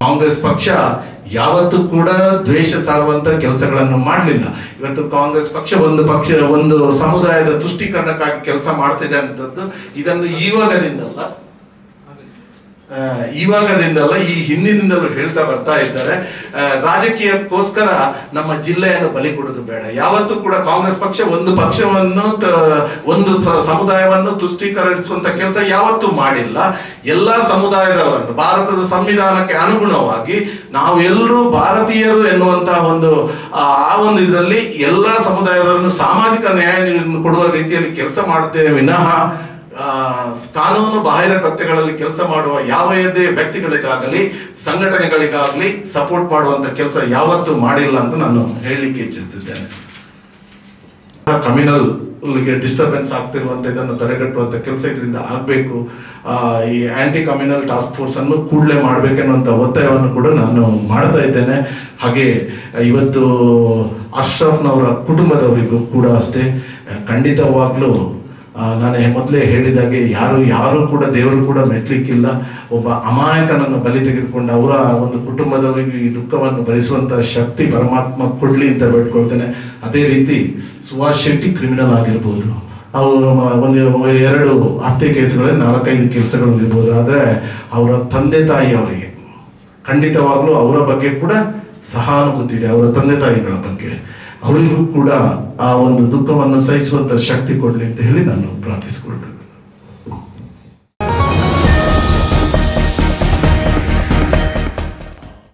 ಕಾಂಗ್ರೆಸ್ ಪಕ್ಷ ಯಾವತ್ತೂ ಕೂಡ ದ್ವೇಷ ಸಾರುವಂತ ಕೆಲಸಗಳನ್ನು ಮಾಡಲಿಲ್ಲ. ಇವತ್ತು ಕಾಂಗ್ರೆಸ್ ಪಕ್ಷ ಒಂದು ಪಕ್ಷ ಒಂದು ಸಮುದಾಯದ ತುಷ್ಟೀಕರಣಕ್ಕಾಗಿ ಕೆಲಸ ಮಾಡ್ತಿದೆ ಅಂತದ್ದು ಇದನ್ನು ಇವಾಗದಿಂದಲ್ಲ ಆ, ಇವಾಗದಿಂದಲ್ಲ, ಈ ಹಿಂದಿನಿಂದಲೂ ಹೇಳ್ತಾ ಬರ್ತಾ ಇದ್ದಾರೆ. ರಾಜಕೀಯಕ್ಕೋಸ್ಕರ ನಮ್ಮ ಜಿಲ್ಲೆಯನ್ನು ಬಲಿ ಕೊಡೋದು ಬೇಡ. ಯಾವತ್ತೂ ಕೂಡ ಕಾಂಗ್ರೆಸ್ ಪಕ್ಷ ಒಂದು ಪಕ್ಷವನ್ನು ಒಂದು ಸಮುದಾಯವನ್ನು ತುಷ್ಟೀಕರಿಸುವಂತ ಕೆಲಸ ಯಾವತ್ತೂ ಮಾಡಿಲ್ಲ. ಎಲ್ಲ ಸಮುದಾಯದವರನ್ನು, ಭಾರತದ ಸಂವಿಧಾನಕ್ಕೆ ಅನುಗುಣವಾಗಿ ನಾವು ಎಲ್ಲರೂ ಭಾರತೀಯರು ಎನ್ನುವಂತಹ ಒಂದು, ಆ ಒಂದು ಇದರಲ್ಲಿ ಎಲ್ಲ ಸಮುದಾಯದವರನ್ನು ಸಾಮಾಜಿಕ ನ್ಯಾಯ ಕೊಡುವ ರೀತಿಯಲ್ಲಿ ಕೆಲಸ ಮಾಡುತ್ತೇವೆ. ವಿನಃ ಕಾನೂನು ಬಾಹಿರ ಕೃತ್ಯಗಳಲ್ಲಿ ಕೆಲಸ ಮಾಡುವ ಯಾವುದೇ ವ್ಯಕ್ತಿಗಳಿಗಾಗಲಿ, ಸಂಘಟನೆಗಳಿಗಾಗಲಿ ಸಪೋರ್ಟ್ ಮಾಡುವಂತ ಕೆಲಸ ಯಾವತ್ತೂ ಮಾಡಿಲ್ಲ ಅಂತ ನಾನು ಹೇಳಲಿಕ್ಕೆ ಇಚ್ಛಿಸುತ್ತಿದ್ದೇನೆ. ಕಮ್ಯುನಲ್ ಡಿಸ್ಟರ್ಬೆನ್ಸ್ ಆಗ್ತಿರುವಂತ, ಇದನ್ನು ತಡೆಗಟ್ಟುವಂತ ಕೆಲಸ ಇದರಿಂದ ಆಗಬೇಕು. ಈ ಆಂಟಿ ಕಮ್ಯುನಲ್ ಟಾಸ್ಕ್ ಫೋರ್ಸ್ ಅನ್ನು ಕೂಡಲೇ ಮಾಡಬೇಕೆನ್ನುವಂಥ ಒತ್ತಾಯವನ್ನು ಕೂಡ ನಾನು ಮಾಡ್ತಾ ಇದ್ದೇನೆ. ಹಾಗೆ, ಇವತ್ತು ಅಶ್ರಫ್ನವರ ಕುಟುಂಬದವರಿಗೂ ಕೂಡ ಅಷ್ಟೇ. ಖಂಡಿತವಾಗ್ಲೂ ನಾನು ಮೊದಲೇ ಹೇಳಿದಾಗೆ ಯಾರು ಯಾರು ಕೂಡ ದೇವರು ಕೂಡ ಮೆಚ್ಚಲಿಕ್ಕಿಲ್ಲ. ಒಬ್ಬ ಅಮಾಯಕನನ್ನು ಬಲಿ ತೆಗೆದುಕೊಂಡು ಅವರ ಒಂದು ಕುಟುಂಬದವರಿಗೆ ಈ ದುಃಖವನ್ನು ಭರಿಸುವಂಥ ಶಕ್ತಿ ಪರಮಾತ್ಮ ಕೊಡ್ಲಿ ಅಂತ ಬೇಡ್ಕೊಳ್ತೇನೆ. ಅದೇ ರೀತಿ ಸುಭಾಷ್ ಶೆಟ್ಟಿ ಕ್ರಿಮಿನಲ್ ಆಗಿರ್ಬೋದು. ಅವರು ಒಂದು, ಎರಡು ಹತ್ತೆ ಕೇಸ್ಗಳಲ್ಲಿ ನಾಲ್ಕೈದು ಕೆಲಸಗಳು ಇರ್ಬೋದು. ಆದರೆ ಅವರ ತಂದೆ ತಾಯಿ ಅವರಿಗೆ ಖಂಡಿತವಾಗ್ಲೂ ಅವರ ಬಗ್ಗೆ ಕೂಡ ಸಹಾನುಭೂತಿ ಇದೆ, ಅವರ ತಂದೆ ತಾಯಿಗಳ ಬಗ್ಗೆ. ಅವರಿಗೂ ಕೂಡ ಆ ಒಂದು ದುಃಖವನ್ನು ಸಹಿಸುವಂತ ಶಕ್ತಿ ಕೊಡಲಿ ಅಂತ ಹೇಳಿ ನಾನು ಪ್ರಾರ್ಥಿಸಿಕೊಳ್ತೇನೆ.